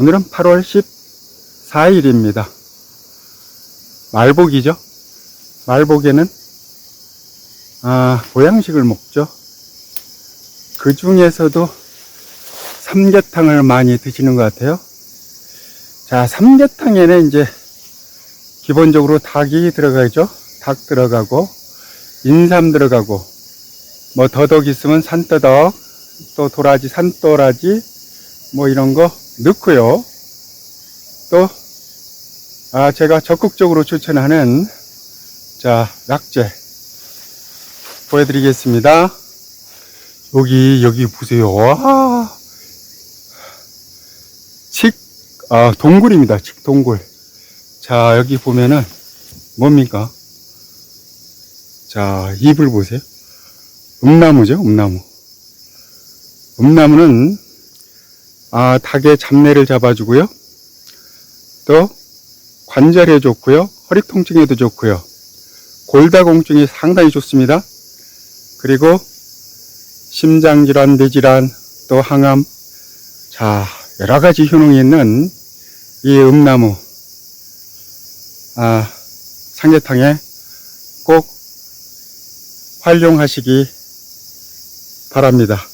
오늘은 8월 14일입니다. 말복이죠. 말복에는 아, 보양식을 먹죠. 그 중에서도 삼계탕을 많이 드시는 것 같아요. 자, 삼계탕에는 이제 기본적으로 닭이 들어가죠. 닭 들어가고, 인삼 들어가고, 뭐 더덕 있으면 산더덕, 또 도라지, 산도라지, 뭐 이런 거 넣고요. 또, 아, 제가 적극적으로 추천하는, 자, 낙제. 보여드리겠습니다. 여기, 여기 보세요. 와. 칡, 아, 동굴입니다. 칡 동굴. 자, 여기 보면은, 뭡니까? 자, 잎을 보세요. 음나무죠, 음나무. 음나무는, 아, 닭의 잡내를 잡아주고요. 또, 관절에 좋고요. 허리 통증에도 좋고요. 골다공증에 상당히 좋습니다. 그리고, 심장질환, 뇌질환, 또 항암, 자, 여러 가지 효능이 있는 이 음나무, 아, 삼계탕에 꼭 활용하시기 바랍니다.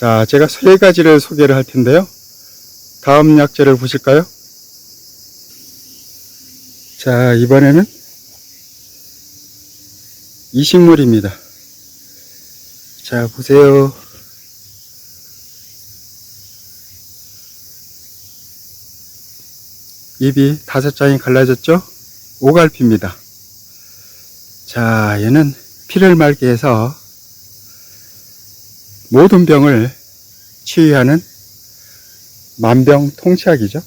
자, 제가 세 가지를 소개를 할 텐데요. 다음 약재를 보실까요? 자, 이번에는 이 식물입니다. 자, 보세요. 잎이 다섯 장이 갈라졌죠? 오갈피입니다. 자, 얘는 피를 맑게 해서 모든 병을 치유하는 만병 통치약이죠.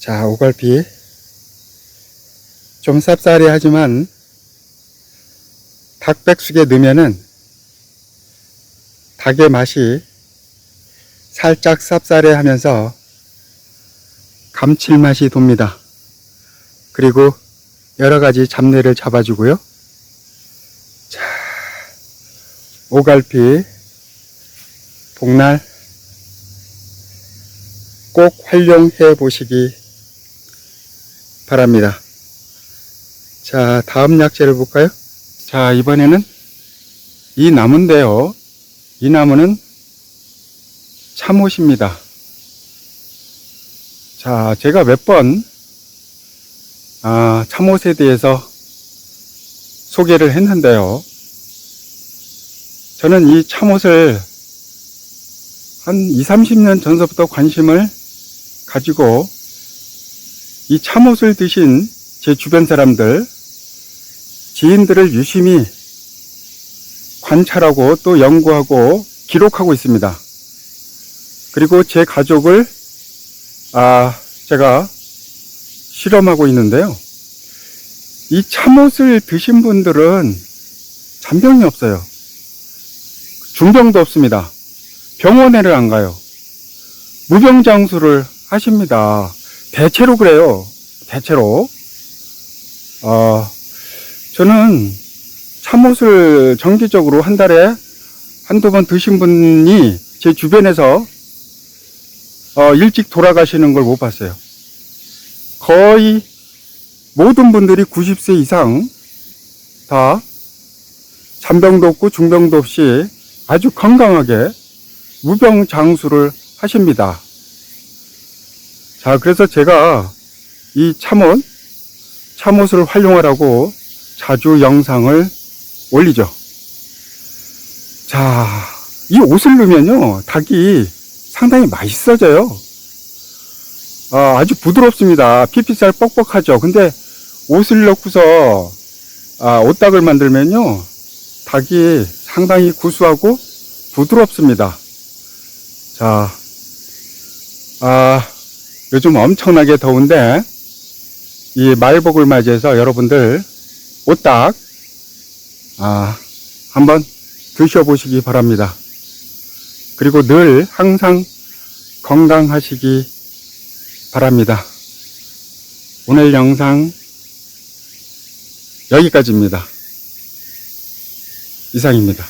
자, 오갈피. 좀 쌉싸리 하지만 닭백숙에 넣으면은 닭의 맛이 살짝 쌉싸래 하면서 감칠맛이 돕니다. 그리고 여러 가지 잡내를 잡아주고요. 자, 오갈피, 복날 꼭 활용해 보시기 바랍니다. 자, 다음 약재를 볼까요? 자, 이번에는 이 나무인데요. 이 나무는 참옷입니다. 자, 제가 몇 번, 아, 참옷에 대해서 소개를 했는데요. 저는 이 참옷을 한 2, 30년 전서부터 관심을 가지고 이 참옷을 드신 제 주변 사람들, 지인들을 유심히 관찰하고 또 연구하고 기록하고 있습니다. 그리고 제 가족을 아, 제가 실험하고 있는데요. 이 참옷을 드신 분들은 잔병이 없어요. 중병도 없습니다. 병원에를 안 가요. 무병장수를 하십니다. 대체로 그래요. 대체로. 어, 저는 참옷을 정기적으로 한 달에 한두 번 드신 분이 제 주변에서 어, 일찍 돌아가시는 걸 못 봤어요. 거의 모든 분들이 90세 이상 다 잔병도 없고 중병도 없이 아주 건강하게 무병장수를 하십니다. 자, 그래서 제가 이 참옷, 참옷을 활용하라고 자주 영상을 올리죠. 자, 이 옷을 넣으면요, 닭이 상당히 맛있어져요. 아, 아주 부드럽습니다. 피피살 뻑뻑하죠. 근데 옷을 넣고서 아, 옷닭을 만들면요, 닭이 상당히 구수하고 부드럽습니다. 자, 아, 요즘 엄청나게 더운데, 이 말복을 맞이해서 여러분들 옷닭, 아, 한번 드셔보시기 바랍니다. 그리고 늘 항상 건강하시기 바랍니다. 오늘 영상 여기까지입니다. 이상입니다.